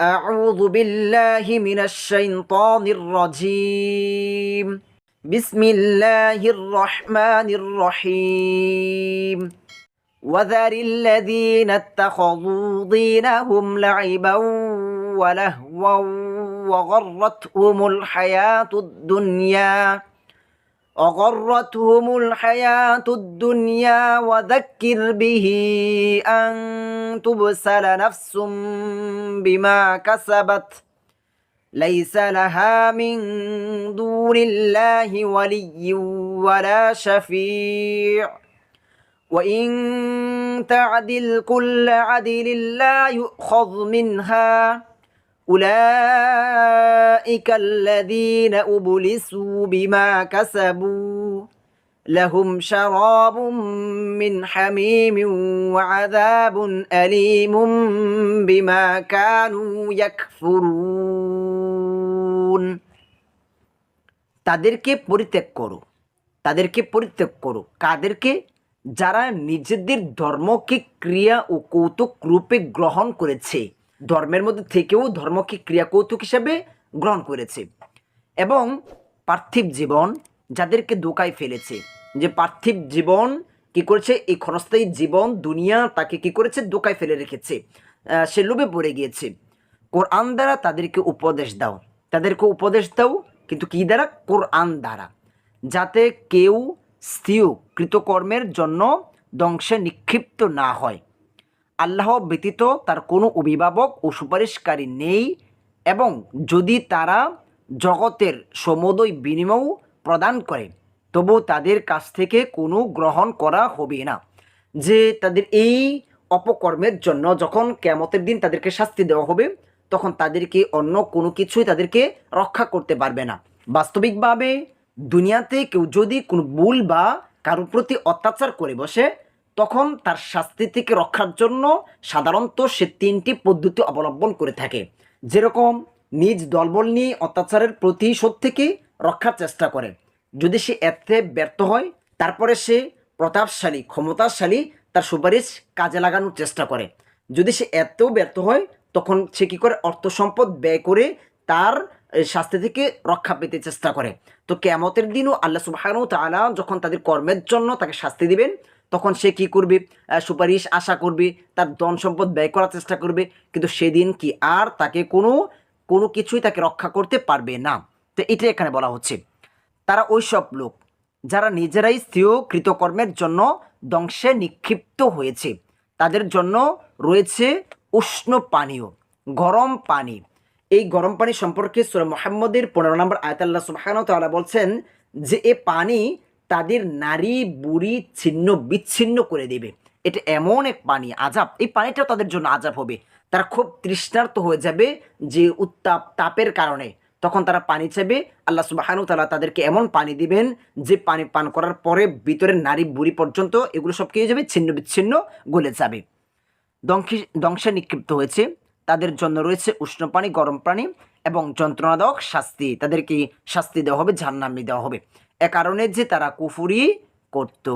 أعوذ بالله من الشيطان الرجيم. بسم الله الرحمن الرحيم. وذر الذين اتخذوا دينهم لعبا ولهوا وغرتهم الحياة الدنيا. وغرتهم الحياة الدنيا وذكر به أن تبسل نفس بما كسبت. ليس لها من دون الله ولي ولا شفيع. وإن تعدل كل عدل لا يؤخذ منها. أولئك الذين أبلسوا بما كسبوا لهم شراب من حميم وعذاب أليم بما كانوا يكفرون তাদেরকে পরিত্যাগ করো তাদেরকে পরিত্যাগ করো কাদেরকে যারা নিজেদের ধর্মকে ক্রিয়া ও কৌতুক রূপে গ্রহণ করেছে ধর্মের মধ্যে থেকেও ধর্মকে ক্রিয়া কৌতুক হিসেবে গ্রহণ করেছে। এবং পার্থিব জীবন যাদেরকে দোকায় ফেলেছে। যে পার্থিব জীবন কি করেছে? এই ক্ষণস্থায়ী জীবন, দুনিয়া তাকে কি করেছে? দোকায় ফেলে রেখেছে। সে লোভে পড়ে গিয়েছে। কোরআন দ্বারা তাদেরকে উপদেশ দাও। তাদেরকে উপদেশ দাও, কিন্তু কি দ্বারা? কোরআন দ্বারা। যাতে কেউ স্থির কৃতকর্মের জন্য ধ্বংসে নিক্ষিপ্ত না হয়। আল্লাহ ব্যতীত তার কোনো অভিভাবক ও সুপারিশকারী নেই এবং যদি তারা জগতের সমুদয় বিনিময় প্রদান করে, তবু তাদের কাছ থেকে কোনো গ্রহণ করা হবে না। যে তাদের এই অপকর্মের জন্য যখন কেমতের দিন তাদেরকে শাস্তি দেওয়া হবে, তখন তাদেরকে অন্য কোনো কিছুই তাদেরকে রক্ষা করতে পারবে না। বাস্তবিকভাবে দুনিয়াতে কেউ যদি কোনো ভুল বা কারোর প্রতি অত্যাচার করে বসে তখন তার শাস্তি থেকে রক্ষার জন্য সাধারণত সে তিনটি পদ্ধতি অবলম্বন করে থাকে। যেরকম নিজ দলবল নিয়ে অত্যাচারের প্রতিশোধ থেকে রক্ষার চেষ্টা করে। যদি সে এতে ব্যর্থ হয়, তারপরে সে প্রতাপশালী, ক্ষমতাশালী তার সুপারিশ কাজে লাগানোর চেষ্টা করে। যদি সে এতেও ব্যর্থ হয়, তখন সে কী করে অর্থ সম্পদ ব্যয় করে তার শাস্তি থেকে রক্ষা পেতে চেষ্টা করে। তো কেমতের দিনও আল্লাহ সুবাহানু তালা যখন তাদের কর্মের জন্য তাকে শাস্তি দিবেন তখন সে কি করবে? সুপারিশ আশা করবে, তার ধন সম্পদ ব্যয় করার চেষ্টা করবে, কিন্তু সেদিন কি আর তাকে কোনো কোনো কিছুই তাকে রক্ষা করতে পারবে না। তো এটা এখানে বলা হচ্ছে। তারা ওই সব লোক, যারা নিজেরাই স্থির কৃতকর্মের জন্য ধ্বংসে নিক্ষিপ্ত হয়েছে, তাদের জন্য রয়েছে উষ্ণ পানীয়, গরম পানি। এই গরম পানি সম্পর্কে সুরা মোহাম্মদের পনেরো নম্বর আয়তাল্লাহ সুবাহান বলছেন যে, এ পানি তাদের নারী, বুড়ি, ছিন্ন, বিচ্ছিন্ন করে দেবে। এটা এমন এক পানি, আজাব। এই পানিটাও তাদের জন্য আজাব হবে। তারা খুব তৃষ্ণার্ত হয়ে যাবে যে উত্তাপ তাপের কারণে। তখন তারা পানি চাইবে। আল্লাহ সুবাহানু তালা তাদেরকে এমন পানি দিবেন যে পানি পান করার পরে ভিতরের নারী, বুড়ি পর্যন্ত এগুলো সব কি যাবে? ছিন্ন, বিচ্ছিন্ন গলে যাবে। ধ্বংসে ধ্বংসে নিক্ষিপ্ত হয়েছে। তাদের জন্য রয়েছে উষ্ণ পানি, গরম পানি এবং যন্ত্রণাদায়ক শাস্তি। তাদেরকে শাস্তি দেওয়া হবে ঝান্নামি দেওয়া হবে। এ কারণে যে তারা কুফুরি করতো।